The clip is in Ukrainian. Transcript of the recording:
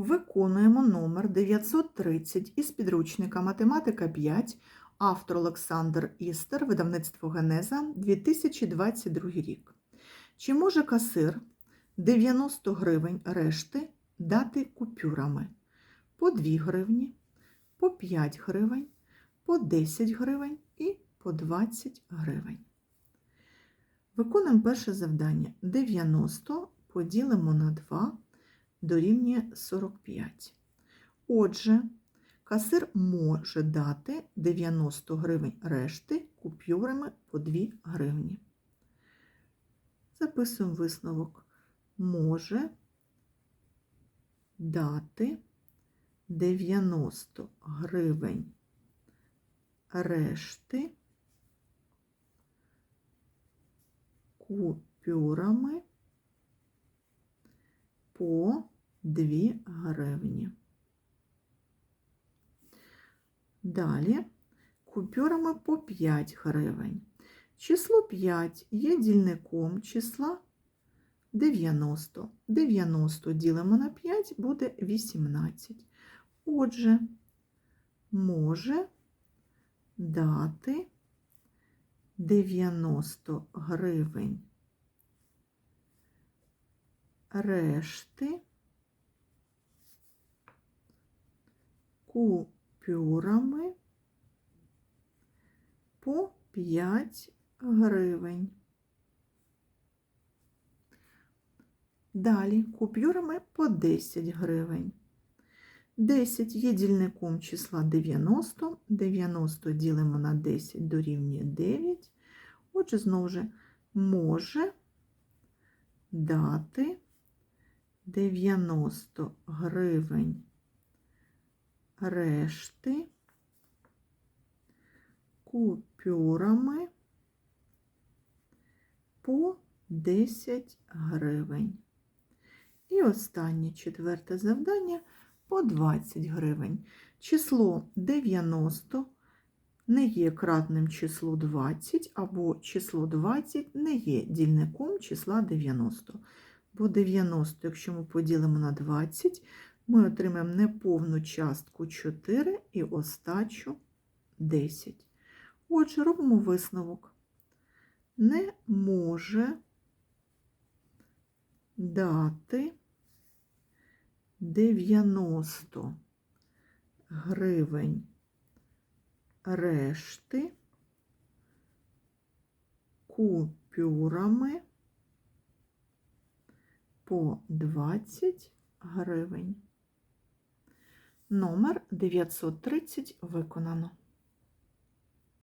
Виконуємо номер 930 із підручника Математика 5, автор Олександр Істер, видавництво Генеза, 2022 рік. Чи може касир 90 гривень решти дати купюрами по 2 гривні, по 5 гривень, по 10 гривень і по 20 гривень? Виконуємо перше завдання. 90 поділимо на 2 дорівнює 45. Отже, касир може дати 90 гривень решти купюрами по 2 гривні. Записуємо висновок. Може дати 90 гривень решти купюрами по 2 гривні. Далі купюрами по 5 гривень. Число 5 є дільником числа 90. 90 ділимо на 5 буде 18. Отже, може дати 90 гривень решти купюрами по 5 гривень. Далі купюрами по 10 гривень. 10 є дільником числа 90, 90 ділимо на 10 дорівнює 9. Отже, знову ж може дати 90 гривень решти купюрами по 10 гривень. І останнє четверте завдання по 20 гривень. Число 90 не є кратним числу 20, або число 20 не є дільником числа 90. Бо 90, якщо ми поділимо на 20, ми отримаємо неповну частку 4 і остачу 10. Отже, робимо висновок. Не може дати 90 гривень решти купюрами по 20 гривень. Номер 930 виконано.